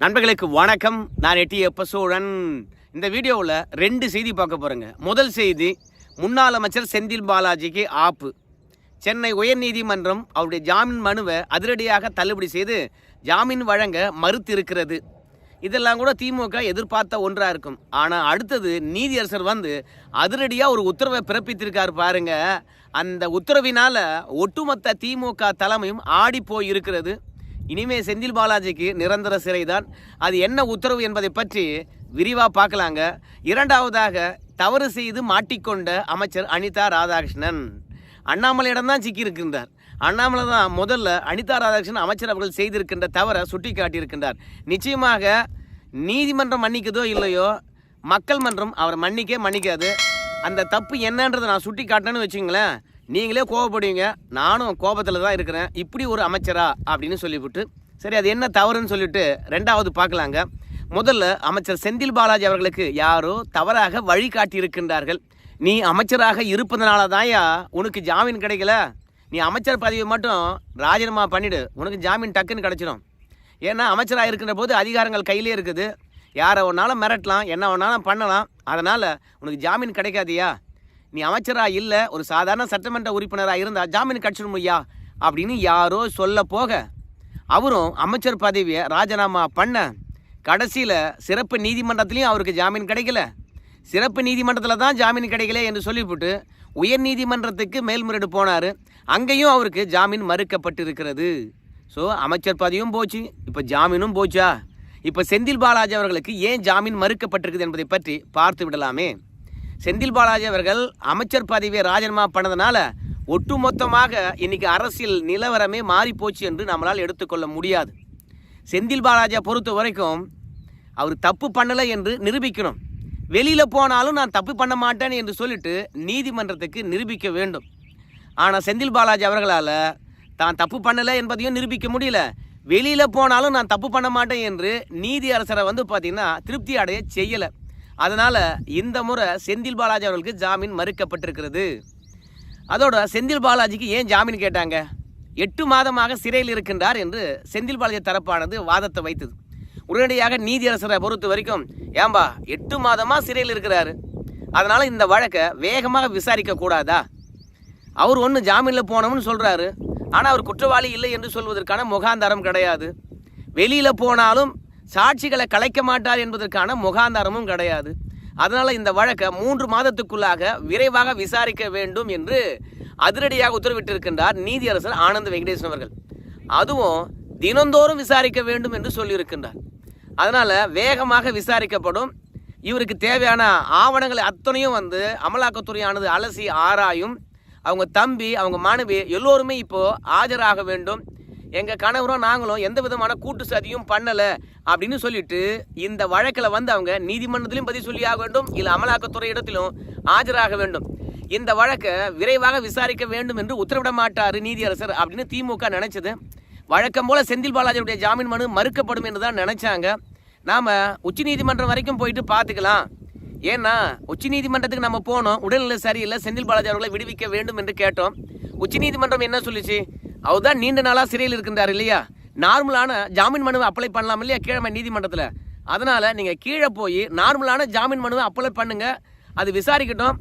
நண்பர்களுக்கு வணக்கம். நான் எட்டி எப்ப சோழன் இந்த வீடியோவில் ரெண்டு செய்தி பார்க்க போகிறேங்க முதல் செய்தி முன்னாள் அமைச்சர் செந்தில் பாலாஜிக்கு ஆப்பு. சென்னை உயர்நீதிமன்றம் அவருடைய ஜாமீன் மனுவை அதிரடியாக தள்ளுபடி செய்து ஜாமீன் வழங்க மறுத்திருக்கிறது. இதெல்லாம் கூட திமுக எதிர்பார்த்த ஒன்றாக இருக்கும். ஆனால் அடுத்தது நீதியரசர் வந்து அதிரடியாக ஒரு உத்தரவை பிறப்பித்திருக்கார் பாருங்க. அந்த உத்தரவினால் ஒட்டுமொத்த திமுக தலைமையும் ஆடி போய் இருக்கிறது இனிமே செந்தில் பாலாஜிக்கு நிரந்தர சிறைதான். அது என்ன உத்தரவு என்பதை பற்றி விரிவாக பார்க்கலாங்க. இரண்டாவதாக தவறு செய்து மாட்டிக்கொண்ட அமைச்சர் அனிதா ராதாகிருஷ்ணன். அண்ணாமலையிடம் தான் சிக்கியிருக்கின்றார். அண்ணாமலை தான் முதல்ல அனிதா ராதாகிருஷ்ணன் அமைச்சர் அவர்கள் செய்திருக்கின்ற தவறை சுட்டி காட்டியிருக்கின்றார் நிச்சயமாக நீதிமன்றம் மன்னிக்குதோ இல்லையோ மக்கள் மன்றம் அவரை மன்னிக்க மன்னிக்காது. அந்த தப்பு என்னன்றதை நான் சுட்டி காட்டினேன்னு வச்சுங்களேன். நீங்களே கோவப்படுவீங்க. நானும் கோபத்தில் தான் இருக்கிறேன். இப்படி ஒரு அமைச்சரா? அப்படின்னு சொல்லிவிட்டு சரி அது என்ன தவறுன்னு சொல்லிட்டு ரெண்டாவது பார்க்கலாங்க. முதல்ல அமைச்சர் செந்தில் பாலாஜி அவர்களுக்கு யாரோ தவறாக வழிகாட்டி இருக்கின்றார்கள் நீ அமைச்சராக இருப்பதனால தான்யா உனக்கு ஜாமீன் கிடைக்கல? நீ அமைச்சர் பதவி மட்டும் ராஜினாமா பண்ணிடு. உனக்கு ஜாமீன் டக்குன்னு கிடைச்சிடும் ஏன்னா அமைச்சராக இருக்கின்ற போது அதிகாரங்கள் கையிலே இருக்குது. யாரை வேணாலும் மிரட்டலாம் என்ன வேணாலும் பண்ணலாம். அதனால் உனக்கு ஜாமீன் கிடைக்காதியா? நீ அமைச்சராக இல்லை ஒரு சாதாரண சட்டமன்ற உறுப்பினராக இருந்தால் ஜாமீன் கிடச்சிடும் ஐயா அப்படின்னு யாரோ சொல்ல போக. அவரும் அமைச்சர் பதவியை ராஜினாமா பண்ண கடைசியில் சிறப்பு நீதிமன்றத்துலேயும் அவருக்கு ஜாமீன் கிடைக்கல. சிறப்பு நீதிமன்றத்தில் தான் ஜாமீன் கிடைக்கல என்று சொல்லிவிட்டு உயர் நீதிமன்றத்துக்கு மேல்முறையீடு போனார். அங்கேயும் அவருக்கு ஜாமீன் மறுக்கப்பட்டிருக்கிறது. ஸோ அமைச்சர் பதவியும் போச்சு இப்போ ஜாமீனும் போச்சா? இப்போ செந்தில் பாலாஜி அவர்களுக்கு ஏன் ஜாமீன் மறுக்கப்பட்டிருக்குது என்பதை பற்றி பார்த்து விடலாமே. செந்தில் பாலாஜி அவர்கள் அமைச்சர் பதவியை ராஜினாமா பண்ணதுனால ஒட்டுமொத்தமாக இன்னைக்கு அரசியல் நிலவரமே மாறிப்போச்சு என்று நம்மளால் எடுத்துக்கொள்ள முடியாது. செந்தில் பாலாஜியை பொறுத்த வரைக்கும் அவர் தப்பு பண்ணலை என்று நிரூபிக்கணும். வெளியில் போனாலும் நான் தப்பு பண்ண மாட்டேன் என்று சொல்லிட்டு நீதிமன்றத்துக்கு நிரூபிக்க வேண்டும். ஆனால் செந்தில் பாலாஜி அவர்களால் தான் தப்பு பண்ணலை என்பதையும் நிரூபிக்க முடியல. வெளியில் போனாலும் நான் தப்பு பண்ண மாட்டேன் என்று நீதி அரசரை வந்து பார்த்திங்கன்னா திருப்தி அடைய செய்யலை. அதனால் இந்த முறை செந்தில் பாலாஜி அவர்களுக்கு ஜாமீன் மறுக்கப்பட்டிருக்கிறது. அதோட செந்தில் பாலாஜிக்கு ஏன் ஜாமீன் கேட்டாங்க? எட்டு மாதமாக சிறையில் இருக்கின்றார் என்று செந்தில் பாலாஜி தரப்பானது வாதத்தை வைத்தது. உடனடியாக நீதியரசரை பொறுத்த வரைக்கும் ஏம்பா எட்டு மாதமாக சிறையில் இருக்கிறாரு. அதனால் இந்த வழக்கை வேகமாக விசாரிக்க கூடாதா? அவர் ஒன்று ஜாமீனில் போனோம்னு சொல்கிறாரு ஆனால் அவர் குற்றவாளி இல்லை என்று சொல்வதற்கான முகாந்தாரம் கிடையாது. வெளியில் போனாலும் சாட்சிகளை கலைக்க மாட்டார் என்பதற்கான முகாந்தாரமும் கிடையாது. அதனால் இந்த வழக்கை மூன்று மாதத்துக்குள்ளாக விரைவாக விசாரிக்க வேண்டும் என்று அதிரடியாக உத்தரவிட்டிருக்கின்றார் நீதியரசர் ஆனந்த் வெங்கடேசன் அவர்கள். அதுவும் தினந்தோறும் விசாரிக்க வேண்டும் என்று சொல்லியிருக்கின்றார். அதனால் வேகமாக விசாரிக்கப்படும். இவருக்கு தேவையான ஆவணங்களை அத்தனையும் வந்து அமலாக்கத்துறையானது அலசி ஆராயும். அவங்க தம்பி அவங்க மாணவி எல்லோருமே இப்போது ஆஜராக வேண்டும். எங்கள் கணவரும் நாங்களும் எந்த விதமான கூட்டு சதியும் பண்ணலை அப்படின்னு சொல்லிட்டு இந்த வழக்கில் வந்து அவங்க நீதிமன்றத்திலும் பதில் சொல்லி ஆக வேண்டும் இல்லை அமலாக்கத்துறை இடத்திலும் ஆஜராக வேண்டும். இந்த வழக்கை விரைவாக விசாரிக்க வேண்டும் என்று உத்தரவிட மாட்டார் நீதியரசர் அப்படின்னு திமுக நினைச்சது. வழக்கம் போல செந்தில் பாலாஜியுடைய ஜாமீன் மனு மறுக்கப்படும் என்று தான் நினைச்சாங்க. நாம் உச்சநீதிமன்றம் வரைக்கும் போயிட்டு பார்த்துக்கலாம் ஏன்னா உச்சநீதிமன்றத்துக்கு நம்ம போனோம் உடல்நிலை சரியில்லை செந்தில் பாலாஜி அவர்களை விடுவிக்க வேண்டும் என்று கேட்டோம். உச்சநீதிமன்றம் என்ன சொல்லுச்சு? அவர் தான் நீண்ட நாளாக சிறையில் இருக்கின்றார் இல்லையா? நார்மலான ஜாமீன் மனுவை அப்ளை பண்ணலாம் இல்லையா கீழமை நீதிமன்றத்தில்? அதனால் நீங்கள் கீழே போய் நார்மலான ஜாமீன் மனுவை அப்ளை பண்ணுங்கள் அது விசாரிக்கட்டும்.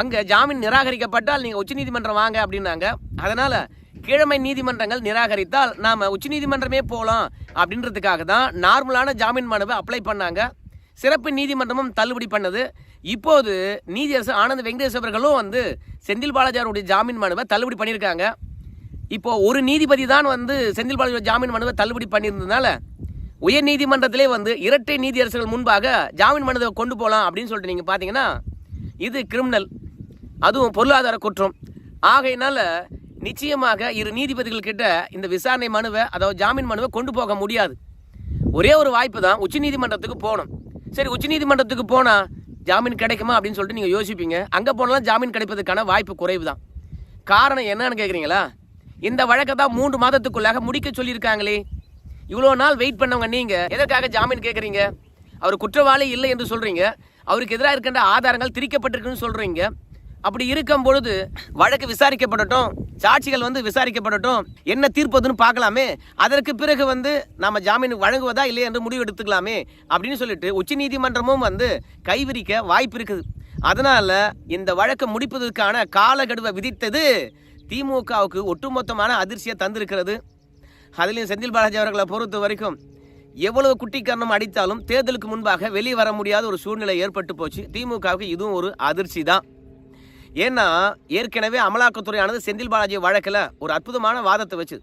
அங்கே ஜாமீன் நிராகரிக்கப்பட்டால் நீங்கள் உச்சநீதிமன்றம் வாங்க அப்படின்னாங்க. அதனால் கீழமை நீதிமன்றங்கள் நிராகரித்தால் நாம் உச்சநீதிமன்றமே போகலாம் அப்படின்றதுக்காக தான் நார்மலான ஜாமீன் மனுவை அப்ளை பண்ணாங்க. சிறப்பு நீதிமன்றமும் தள்ளுபடி பண்ணது. இப்போது நீதியரசர் ஆனந்த் வெங்கடேஷ் அவர்களும் வந்து செந்தில் பாலாஜி அவருடைய ஜாமீன் மனுவை தள்ளுபடி பண்ணியிருக்காங்க. இப்போ ஒரு நீதிபதி தான் வந்து செந்தில் பாலாஜி ஜாமீன் மனுவை தள்ளுபடி பண்ணியிருந்ததுனால உயர் நீதிமன்றத்திலே வந்து இரட்டை நீதியரசர்கள் முன்பாக ஜாமீன் மனுவை கொண்டு போகலாம் அப்படின்னு சொல்லிட்டு நீங்கள் பார்த்தீங்கன்னா இது கிரிமினல் அதுவும் பொருளாதார குற்றம். ஆகையினால நிச்சயமாக இரு நீதிபதிகள் கிட்ட இந்த விசாரணை மனுவை அதாவது ஜாமீன் மனுவை கொண்டு போக முடியாது. ஒரே ஒரு வாய்ப்பு தான் உச்சநீதிமன்றத்துக்கு போகணும். சரி உச்சநீதிமன்றத்துக்கு போனால் ஜாமீன் கிடைக்குமா அப்படின்னு சொல்லிட்டு நீங்கள் யோசிப்பீங்க. அங்கே போனாலும் ஜாமீன் கிடைப்பதற்கான வாய்ப்பு குறைவு தான் காரணம் என்னன்னு கேட்குறீங்களா இந்த வழக்கை தான் மூன்று மாதத்துக்குள்ளாக முடிக்க சொல்லியிருக்காங்களே. இவ்வளோ நாள் வெயிட் பண்ணவங்க நீங்கள் எதற்காக ஜாமீன் கேட்குறீங்க? அவர் குற்றவாளி இல்லை என்று சொல்கிறீங்க அவருக்கு எதிராக இருக்கின்ற ஆதாரங்கள் திரிக்கப்பட்டிருக்குன்னு சொல்கிறீங்க அப்படி இருக்கும் பொழுது வழக்கு விசாரிக்கப்படட்டும் சாட்சிகள் வந்து விசாரிக்கப்படட்டும் என்ன தீர்ப்பதுன்னு பார்க்கலாமே. அதற்கு பிறகு வந்து நம்ம ஜாமீன் வழங்குவதா இல்லையா என்று முடிவு எடுத்துக்கலாமே அப்படின்னு சொல்லிட்டு உச்சநீதிமன்றமும் வந்து கைவிரிக்க வாய்ப்பு இருக்குது. அதனால் இந்த வழக்கை முடிப்பதற்கான காலக்கெடுவை விதித்தது திமுகவுக்கு ஒட்டுமொத்தமான அதிர்ச்சியை தந்திருக்கிறது. அதுலேயும் செந்தில் பாலாஜி அவர்களை பொறுத்த வரைக்கும் எவ்வளவு குட்டிக்கரணம் அடித்தாலும் தேர்தலுக்கு முன்பாக வெளியே வர முடியாத ஒரு சூழ்நிலை ஏற்பட்டு போச்சு. திமுகவுக்கு இதுவும் ஒரு அதிர்ச்சி தான் ஏன்னா ஏற்கனவே அமலாக்கத்துறையானது செந்தில் பாலாஜி வழக்கில். ஒரு அற்புதமான வாதத்தை வச்சு.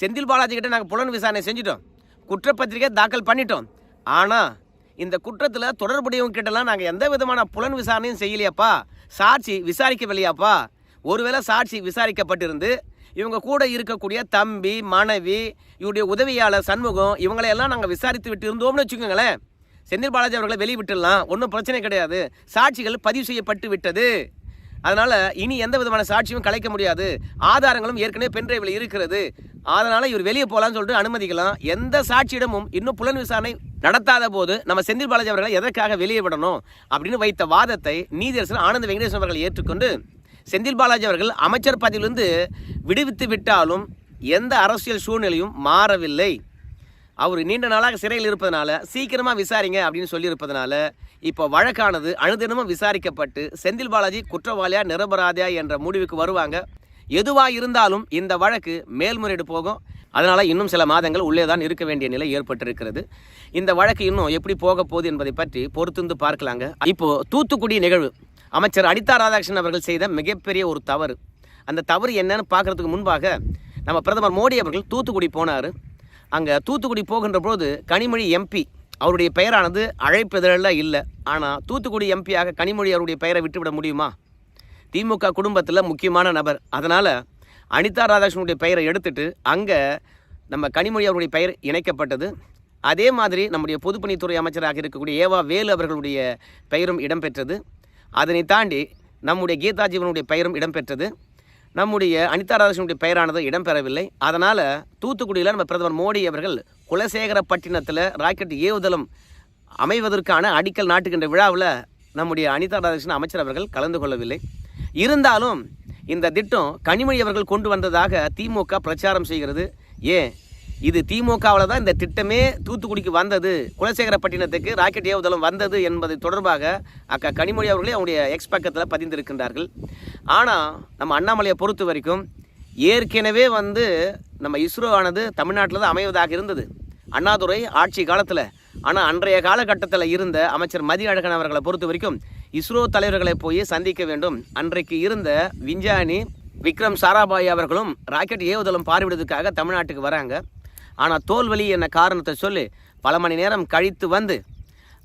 செந்தில் பாலாஜி கிட்ட நாங்கள் புலன் விசாரணை செஞ்சிட்டோம். குற்றப்பத்திரிகை தாக்கல் பண்ணிட்டோம். ஆனால் இந்த குற்றத்தில் தொடர்புடையவங்க கிட்டலாம் நாங்கள் எந்த விதமான புலன் விசாரணையும் செய்யலையாப்பா. சாட்சி விசாரிக்கவில்லையாப்பா. ஒருவேளை சாட்சி விசாரிக்கப்பட்டிருந்து இவங்க கூட இருக்கக்கூடிய தம்பி மனைவி இவருடைய உதவியாளர் சண்முகம் இவங்களையெல்லாம் நாங்கள் விசாரித்து விட்டு இருந்தோம்னு வச்சுக்கோங்களேன். செந்தில் பாலாஜி அவர்களை வெளியே விட்டுடலாம். ஒன்றும் பிரச்சனை கிடையாது. சாட்சிகள் பதிவு செய்யப்பட்டு விட்டது. அதனால் இனி எந்த விதமான சாட்சியும் கலைக்க முடியாது. ஆதாரங்களும் ஏற்கனவே பென்ட்ரைவில் இருக்கிறது. அதனால் இவர் வெளியே போகலான்னு சொல்லிட்டு அனுமதிக்கலாம். எந்த சாட்சியிடமும் இன்னும் புலன் விசாரணை நடத்தாத போது நம்ம செந்தில் பாலாஜி அவர்களை எதற்காக வெளியே விடணும் அப்படின்னு வைத்த வாதத்தை நீதியரசர் ஆனந்த வெங்கடேசன் அவர்கள் ஏற்றுக்கொண்டு செந்தில் பாலாஜி அவர்கள் அமைச்சர் பதவியிலிருந்து விடுவித்து விட்டாலும் எந்த அரசியல் சூழ்நிலையும் மாறவில்லை. அவர் நீண்ட நாளாக சிறையில் இருப்பதனால சீக்கிரமாக விசாரிங்க அப்படின்னு சொல்லியிருப்பதனால இப்போ வழக்கானது அனுதினமும் விசாரிக்கப்பட்டு செந்தில் பாலாஜி குற்றவாளியா நிரபராதியா என்ற முடிவுக்கு வருவாங்க. எதுவாக இருந்தாலும் இந்த வழக்கு மேல்முறையீடு போகும். அதனால் இன்னும் சில மாதங்கள் உள்ளே தான் இருக்க வேண்டிய நிலை ஏற்பட்டிருக்கிறது. இந்த வழக்கு இன்னும் எப்படி போக போகுது என்பதை பற்றி பொறுத்திருந்து பார்க்கலாங்க. இப்போது தூத்துக்குடி நிகழ்வு. அமைச்சர் அனிதா ராதாகிருஷ்ணன் அவர்கள் செய்த மிகப்பெரிய ஒரு தவறு. அந்த தவறு என்னன்னு பார்க்கறதுக்கு முன்பாக நம்ம பிரதமர் மோடி அவர்கள் தூத்துக்குடி போனார். அங்கே தூத்துக்குடி போகின்ற போது கனிமொழி எம்பி அவருடைய பெயரானது அழைப்பதில் இல்லை. ஆனால் தூத்துக்குடி எம்பியாக கனிமொழி அவருடைய பெயரை விட்டுவிட முடியுமா? திமுக குடும்பத்தில் முக்கியமான நபர். அதனால் அனிதா ராதாகிருஷ்ணனுடைய பெயரை எடுத்துட்டு அங்கே நம்ம கனிமொழி அவருடைய பெயர் இணைக்கப்பட்டது. அதே மாதிரி நம்முடைய பொதுப்பணித்துறை அமைச்சராக இருக்கக்கூடிய ஏவா வேலு அவர்களுடைய பெயரும் இடம்பெற்றது. அதனை தாண்டி நம்முடைய கீதா ஜீவனுடைய பெயரும் இடம்பெற்றது. நம்முடைய அனிதா ராதாகிருஷ்ணனுடைய பெயரானது இடம்பெறவில்லை. அதனால் தூத்துக்குடியில் நம்ம பிரதமர் மோடி அவர்கள் குலசேகரப்பட்டினத்தில் ராக்கெட் ஏவுதளம் அமைவதற்கான அடிக்கல் நாட்டுகின்ற விழாவில் நம்முடைய அனிதா ராதாகிருஷ்ணன் அமைச்சர் அவர்கள் கலந்து கொள்ளவில்லை. இருந்தாலும் இந்த திட்டம் கனிமொழி அவர்கள் கொண்டு வந்ததாக திமுக பிரச்சாரம் செய்கிறது. ஏன்? இது திமுகவில் தான் இந்த திட்டமே தூத்துக்குடிக்கு வந்தது. குலசேகரப்பட்டினத்துக்கு ராக்கெட் ஏவுதளம் வந்தது என்பது தொடர்பாக அக்கா கனிமொழி அவர்களே அவங்களுடைய எக்ஸ் பக்கத்தில் பதிந்திருக்கின்றார்கள். ஆனால் நம்ம அண்ணாமலையை பொறுத்த வரைக்கும் ஏற்கனவே வந்து நம்ம இஸ்ரோ ஆனது தமிழ்நாட்டில் தான் அமைவதாக இருந்தது. அண்ணாதுரை ஆட்சி காலத்தில். ஆனால் அன்றைய காலகட்டத்தில் இருந்த அமைச்சர் மதியழகன் அவர்களை பொறுத்த வரைக்கும் இஸ்ரோ தலைவர்களை போய் சந்திக்க வேண்டும். அன்றைக்கு இருந்த விஞ்ஞானி விக்ரம் சாராபாய் அவர்களும் ராக்கெட் ஏவுதளம் பார்வையிடுவதற்காக தமிழ்நாட்டுக்கு வராங்க. ஆனால் தோல்வலி என்ன காரணத்தை சொல்லி? பல மணி நேரம் கழித்து வந்து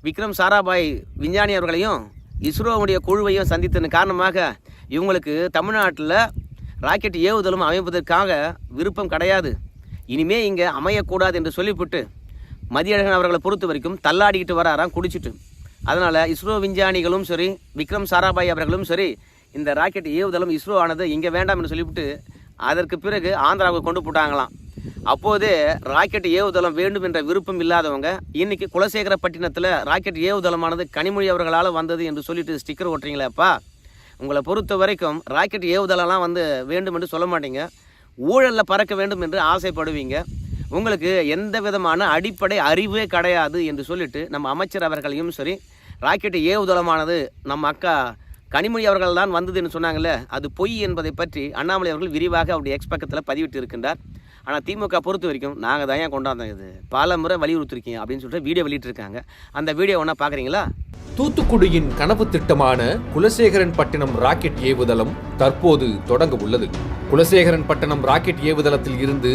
விக்ரம் சாராபாய் விஞ்ஞானி அவர்களையும் இஸ்ரோவுடைய குழுவையும் சந்தித்ததன் காரணமாக இவங்களுக்கு தமிழ்நாட்டில் ராக்கெட் ஏவுதலும் அமைப்பதற்காக விருப்பம் கிடையாது. இனிமே இங்கே அமையக்கூடாது என்று சொல்லிவிட்டு மதியழகன் அவர்களை பொறுத்த வரைக்கும் தள்ளாடிக்கிட்டு வராராம் குடிச்சிட்டு. அதனால் இஸ்ரோ விஞ்ஞானிகளும் சரி விக்ரம் சாராபாய் அவர்களும் சரி இந்த ராக்கெட் ஏவுதளம் இஸ்ரோ ஆனது இங்கே வேண்டாம் என்று சொல்லிவிட்டு அதற்கு பிறகு ஆந்திராவுக்கு கொண்டு போட்டாங்களாம். அப்போதே ராக்கெட் ஏவுதளம் வேண்டும் என்ற விருப்பம் இல்லாதவங்க இன்னைக்கு குலசேகரப்பட்டினத்தில் ராக்கெட் ஏவுதளமானது கனிமொழி அவர்களால் வந்தது என்று சொல்லிட்டு ஸ்டிக்கர் ஓட்டுறீங்களேப்பா உங்களை பொறுத்த வரைக்கும் ராக்கெட் ஏவுதளம்லாம் வந்து வேண்டும் என்று சொல்ல மாட்டீங்க. ஊழலில் பறக்க வேண்டும் என்று ஆசைப்படுவீங்க. உங்களுக்கு எந்த விதமான அடிப்படை அறிவே கிடையாது என்று சொல்லிட்டு நம்ம அமைச்சர் அவர்களையும் சரி ராக்கெட் ஏவுதளமானது நம்ம அக்கா கனிமொழி அவர்கள் தான் வந்ததுன்னு சொன்னாங்கல்ல அது பொய் என்பதை பற்றி அண்ணாமலை அவர்கள் விரிவாக அவருடைய எக்ஸ்பக்கத்தில் பதிவிட்டு இருக்கின்றார். ஆனால் திமுக பொறுத்த வரைக்கும் நாங்கள் தான் ஏன் கொண்டாந்தோம் இது பல முறை வலியுறுத்திருக்கீங்க அப்படின்னு சொல்லிட்டு வீடியோ வெளியிட்டிருக்காங்க. அந்த வீடியோ ஒன்றா பார்க்குறீங்களா தூத்துக்குடியின் கனவு திட்டமான குலசேகரன் பட்டினம் ராக்கெட் ஏவுதளம் தற்போது தொடங்க உள்ளது. குலசேகரன் பட்டணம் ராக்கெட் ஏவுதளத்தில் இருந்து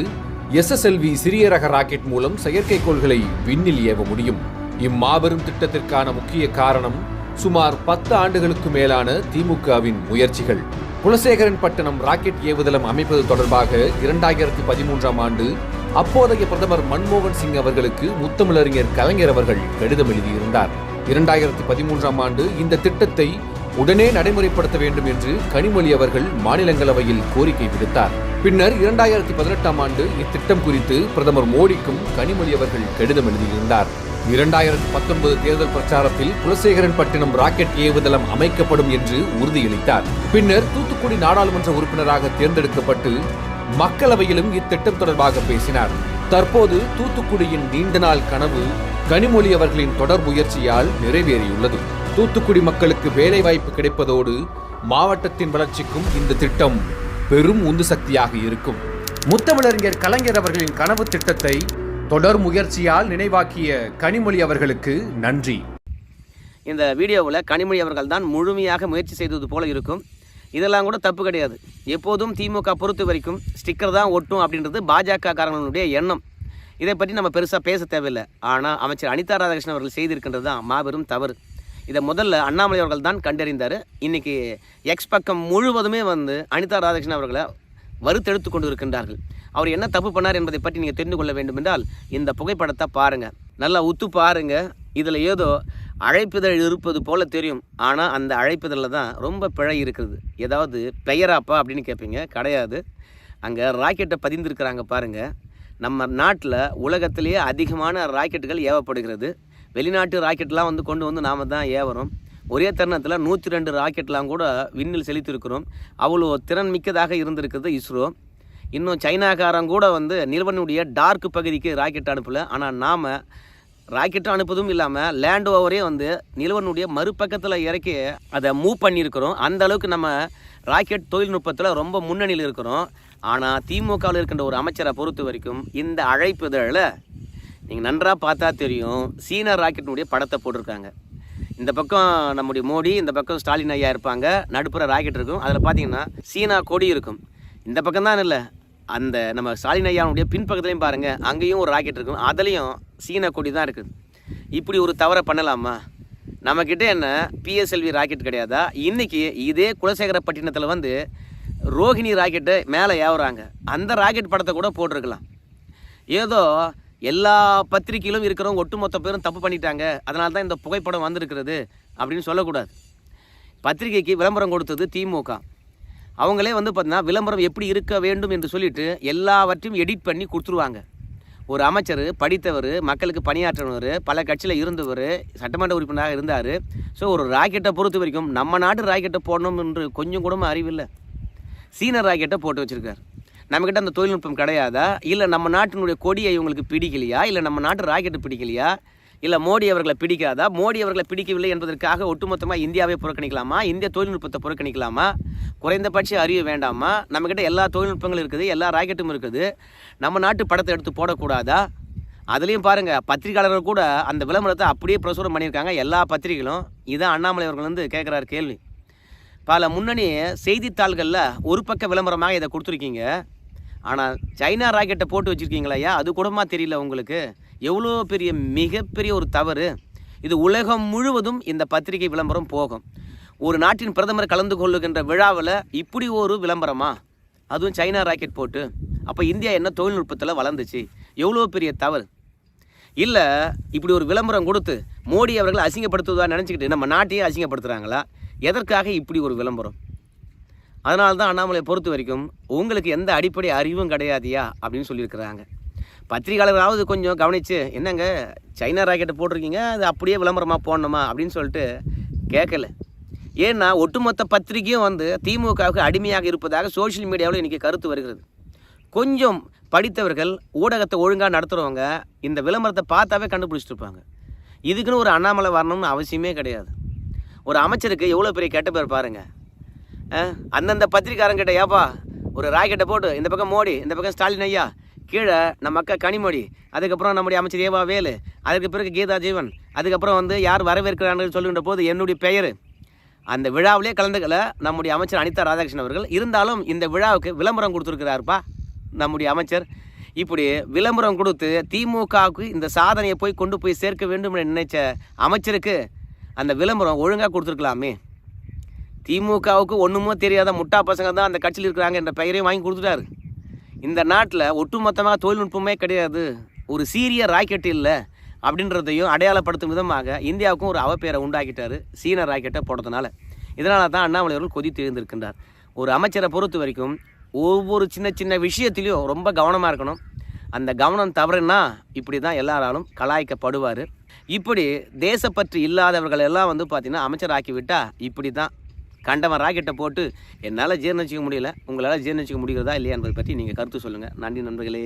எஸ்எஸ்எல்வி சிறிய ரக ராக்கெட் மூலம் செயற்கைக்கோள்களை விண்ணில் ஏவ முடியும். இம்மாபெரும் திட்டத்திற்கான முக்கிய காரணம் சுமார் பத்து ஆண்டுகளுக்கு மேலான திமுகவின் முயற்சிகள். குலசேகரன் பட்டணம் ராக்கெட் ஏவுதளம் அமைப்பது தொடர்பாக இரண்டாயிரத்தி பதிமூன்றாம் ஆண்டு அப்போதைய பிரதமர் மன்மோகன் சிங் அவர்களுக்கு முத்தமிழறிஞர் கலைஞர் அவர்கள் கடிதம் எழுதியிருந்தார். இரண்டாயிரத்தி பதிமூன்றாம் ஆண்டு இந்த திட்டத்தை உடனே நடைமுறைப்படுத்த வேண்டும் என்று கனிமொழி அவர்கள் மாநிலங்களவையில் கோரிக்கை விடுத்தார். பின்னர் இரண்டாயிரத்தி பதினெட்டாம் ஆண்டு இத்திட்டம் குறித்து பிரதமர் மோடிக்கும் கனிமொழி அவர்கள் கடிதம் எழுதியிருந்தார். இரண்டாயிரத்தி பத்தொன்பது தேர்தல் பிரச்சாரத்தில் குலசேகரன் பட்டினம் ராக்கெட் ஏவுதளம் அமைக்கப்படும் என்று உறுதியளித்தார். பின்னர் தூத்துக்குடி நாடாளுமன்ற உறுப்பினராக தேர்ந்தெடுக்கப்பட்டு மக்களவையிலும் இத்திட்டம் தொடர்பாக பேசினார். தற்போது தூத்துக்குடியின் நீண்ட நாள் கனவு கனிமொழி அவர்களின் தொடர் முயற்சியால் நிறைவேறியுள்ளது. தூத்துக்குடி மக்களுக்கு வேலைவாய்ப்பு கிடைப்பதோடு மாவட்டத்தின் வளர்ச்சிக்கும் இந்த திட்டம் பெரும் உந்து சக்தியாக இருக்கும். முத்தமிழறிஞர் கலைஞர் அவர்களின் கனவு திட்டத்தை தொடர் முயற்சியால் நினைவாக்கிய கனிமொழி அவர்களுக்கு நன்றி. இந்த வீடியோவில் கனிமொழி அவர்கள் தான் முழுமையாக முயற்சி செய்தது போல இருக்கும். இதெல்லாம் கூட தப்பு கிடையாது. எப்போதும் திமுக பொறுத்த வரைக்கும் ஸ்டிக்கர் தான் ஒட்டும் அப்படின்றது பாஜக காரங்களுடைய எண்ணம். இதை பற்றி நம்ம பெருசாக பேச தேவையில்லை. ஆனால் அமைச்சர் அனிதா ராதாகிருஷ்ணன் அவர்கள் செய்திருக்கின்றது தான் மாபெரும் தவறு. இதை முதல்ல அண்ணாமலை அவர்கள் தான் கண்டறிந்தார். இன்றைக்கி எக்ஸ் பக்கம் முழுவதுமே வந்து அனிதா ராதாகிருஷ்ணன் அவர்களை வறுத்தெடுத்து கொண்டு இருக்கின்றார்கள் அவர் என்ன தப்பு பண்ணார் என்பதை பற்றி நீங்கள் தெரிந்து கொள்ள வேண்டும் என்றால் இந்த புகைப்படத்தை பாருங்கள் நல்லா உத்து பாருங்கள் இதில் ஏதோ அழைப்பிதழ் இருப்பது போல தெரியும். ஆனால் அந்த அழைப்பிதழில் தான் ரொம்ப பிழை இருக்குது ஏதாவது பெயராப்பா அப்படின்னு கேட்பீங்க. கிடையாது. அங்கே ராக்கெட்டை பதிந்திருக்கிறாங்க பாருங்கள் நம்ம நாட்டில் உலகத்திலேயே அதிகமான ராக்கெட்டுகள் ஏவப்படுகிறது. வெளிநாட்டு ராக்கெட்லாம் வந்து கொண்டு வந்து நாம் தான் ஏவறோம். ஒரே தருணத்தில் நூற்றி ரெண்டு ராக்கெட்லாம் கூட விண்ணில் செலுத்தியிருக்கிறோம் அவ்வளோ திறன் மிக்கதாக இருந்திருக்குது இஸ்ரோ. இன்னும் சைனாக்காரன் கூட வந்து நிறுவனுடைய டார்க் பகுதிக்கு ராக்கெட் அனுப்பல. ஆனால் நாம் ராக்கெட்டும் அனுப்புவதும் இல்லாமல் லேண்ட் ஓவரே வந்து நிலவனுடைய மறுபக்கத்தில் இறக்கி அதை மூவ் பண்ணியிருக்கிறோம். அந்த அளவுக்கு நம்ம ராக்கெட் தொழில்நுட்பத்தில் ரொம்ப முன்னணியில் இருக்கிறோம். ஆனால் திமுகவில் இருக்கின்ற ஒரு அமைச்சரை பொறுத்த வரைக்கும் இந்த அழைப்புதழில் நீங்கள் நன்றாக பார்த்தா தெரியும். சீன ராக்கெட்டினுடைய படத்தை போட்டிருக்காங்க. இந்த பக்கம் நம்முடைய மோடி இந்த பக்கம் ஸ்டாலின் ஐயா இருப்பாங்க. நடுப்புற ராக்கெட் இருக்கும். அதில் பார்த்தீங்கன்னா சீனா கொடி இருக்கும். இந்த பக்கம் தான் இல்லை. அந்த நம்ம ஸ்டாலின் ஐயாவுடைய பின்பக்கத்துலையும் பாருங்கள் அங்கேயும் ஒரு ராக்கெட் இருக்கும் அதுலேயும் சீன கொடி தான் இருக்குது இப்படி ஒரு தவறை பண்ணலாமா? நம்மக்கிட்ட என்ன பிஎஸ்எல்வி ராக்கெட் கிடையாதா? இன்றைக்கி இதே குலசேகரப்பட்டினத்தில் வந்து ரோஹிணி ராக்கெட்டை மேலே ஏவுறாங்க. அந்த ராக்கெட் படத்தை கூட போட்டிருக்கலாம். ஏதோ எல்லா பத்திரிகையிலும் இருக்கிறவங்க ஒட்டுமொத்த பேரும் தப்பு பண்ணிட்டாங்க. அதனால தான் இந்த புகைப்படம் வந்திருக்கிறது அப்படின்னு சொல்லக்கூடாது. பத்திரிகைக்கு விளம்பரம் கொடுத்தது திமுக அவங்களே வந்து பார்த்தீங்கன்னா விளம்பரம் எப்படி இருக்க வேண்டும் என்று சொல்லிட்டு எல்லாவற்றையும் எடிட் பண்ணி கொடுத்துருவாங்க. ஒரு அமைச்சர் படித்தவர் மக்களுக்கு பணியாற்றினவர் பல கட்சியில் இருந்தவர் சட்டமன்ற உறுப்பினராக இருந்தார். ஸோ ஒரு ராக்கெட்டை பொறுத்த வரைக்கும் நம்ம நாட்டு ராக்கெட்டை போடணும் என்று கொஞ்சம் கூட அறிவில்லை. சீன ராக்கெட்டை போட்டு வச்சுருக்கார். நம்மக்கிட்ட அந்த தொழில்நுட்பம் கிடையாதா? இல்லை நம்ம நாட்டினுடைய கொடியை இவங்களுக்கு பிடிக்கலையா? இல்லை நம்ம நாட்டு ராக்கெட்டு பிடிக்கலையா? இல்லை மோடி அவர்களை பிடிக்காதா? மோடி அவர்களை பிடிக்கவில்லை என்பதற்காக ஒட்டுமொத்தமாக இந்தியாவை புறக்கணிக்கலாமா? இந்திய தொழில்நுட்பத்தை புறக்கணிக்கலாமா? குறைந்தபட்ச அறிவு வேண்டாமா? நம்மக்கிட்ட எல்லா தொழில்நுட்பங்களும் இருக்குது எல்லா ராக்கெட்டும் இருக்குது. நம்ம நாட்டு படத்தை எடுத்து போடக்கூடாதா? அதுலேயும் பாருங்கள் பத்திரிகையாளர்கள் கூட அந்த விளம்பரத்தை அப்படியே பிரசுரம் பண்ணியிருக்காங்க எல்லா பத்திரிகைகளும். இதான் அண்ணாமலை அவர்கள் வந்து கேட்குறாரு கேள்வி. பல முன்னணி செய்தித்தாள்களில் ஒரு பக்க விளம்பரமாக இதை கொடுத்துருக்கீங்க. ஆனால் சைனா ராக்கெட்டை போட்டு வச்சுருக்கீங்களா ஐயா? அது கூடமா தெரியல உங்களுக்கு. எவ்வளோ பெரிய மிகப்பெரிய ஒரு தவறு. இது உலகம் முழுவதும் இந்த பத்திரிகை விளம்பரம் போகும். ஒரு நாட்டின் பிரதமர் கலந்து கொள்ளுகின்ற விழாவில் இப்படி ஒரு விளம்பரமா? அதுவும் சைனா ராக்கெட் போட்டு. அப்போ இந்தியா என்ன தொழில்நுட்பத்தில் வளர்ந்துச்சு? எவ்வளோ பெரிய தவறு? இல்லை இப்படி ஒரு விளம்பரம் கொடுத்து மோடி அவர்களை அசிங்கப்படுத்துவதா நினச்சிக்கிட்டு நம்ம நாட்டையே அசிங்கப்படுத்துகிறாங்களா எதற்காக இப்படி ஒரு விளம்பரம்? அதனால தான் அண்ணாமலை பொறுத்த வரைக்கும் உங்களுக்கு எந்த அடிப்படை அறிவும் கிடையாதியா அப்படின்னு சொல்லியிருக்கிறாங்க. பத்திரிகையாளராவது கொஞ்சம் கவனித்து என்னங்க சைனா ராக்கெட்டை போட்டிருக்கீங்க அது அப்படியே விளம்பரமாக போடணுமா? அப்படின்னு சொல்லிட்டு கேட்கல. ஏன்னா ஒட்டுமொத்த பத்திரிகையும் வந்து திமுகவுக்கு அடிமையாக இருப்பதாக சோஷியல் மீடியாவில் இன்றைக்கி கருத்து வருகிறது. கொஞ்சம் படித்தவர்கள் ஊடகத்தை ஒழுங்காக நடத்துகிறவங்க இந்த விளம்பரத்தை பார்த்தாவே கண்டுபிடிச்சிட்டு இருப்பாங்க. இதுக்குன்னு ஒரு அண்ணாமலை வரணும்னு அவசியமே கிடையாது. ஒரு அமைச்சருக்கு எவ்வளோ பெரிய கெட்ட பேர் பாருங்கள் அந்தந்த பத்திரிக்காரங்கிட்ட ஏப்பா ஒரு ராக்கெட்டை போட்டு இந்த பக்கம் மோடி இந்த பக்கம் ஸ்டாலின் ஐயா கீழே நம்ம அக்கா கனிமொழி அதுக்கப்புறம் நம்முடைய அமைச்சர் ஏவா வேலு அதுக்கு பிறகு கீதா ஜீவன் அதுக்கப்புறம் வந்து யார் வரவேற்கிறான்னு சொல்லுகின்ற போது என்னுடைய பெயர். அந்த விழாவிலே கலந்துக்கல நம்முடைய அமைச்சர் அனிதா ராதாகிருஷ்ணன் அவர்கள் இருந்தாலும் இந்த விழாவுக்கு விளம்பரம் கொடுத்துருக்கிறாருப்பா நம்முடைய அமைச்சர். இப்படி விளம்பரம் கொடுத்து திமுகவுக்கு இந்த சாதனையை போய் கொண்டு போய் சேர்க்க வேண்டும் என நினைச்ச அமைச்சருக்கு அந்த விளம்பரம் ஒழுங்காக கொடுத்துருக்கலாமே. திமுகவுக்கு ஒன்றுமோ தெரியாத முட்டா பசங்க தான் அந்த கட்சியில் இருக்கிறாங்க என்ற பெயரையும் வாங்கி கொடுத்துட்டாரு. இந்த நாட்டில் ஒட்டுமொத்தமாக தொழில்நுட்பமே கிடையாது. ஒரு சீரிய ராக்கெட் இல்லை அப்படின்றதையும் அடையாளப்படுத்தும் விதமாக இந்தியாவுக்கும் ஒரு அவப்பேரை உண்டாக்கிட்டாரு சீன ராக்கெட்டை போடுறதுனால. இதனால தான் அண்ணாமலை அவர்கள் கொதி தெரிந்திருக்கின்றார் ஒரு அமைச்சரை பொறுத்த வரைக்கும் ஒவ்வொரு சின்ன சின்ன விஷயத்திலையும் ரொம்ப கவனமாக இருக்கணும். அந்த கவனம் தவறுனா இப்படி தான் எல்லாராலும் கலாய்க்கப்படுவார். இப்படி தேசப்பற்று இல்லாதவர்கள் எல்லாம் வந்து பார்த்திங்கன்னா அமைச்சராக்கி விட்டால் இப்படி தான் கண்டவன் ராக்கெட்டை போட்டு என்னால் ஜீர்ணிச்சிக்க முடியல. உங்களால் ஜீர்ணிச்சிக்க முடிகிறதா இல்லையா என்பதை பற்றி நீங்கள் கருத்து சொல்லுங்கள் நன்றி நண்பர்களே.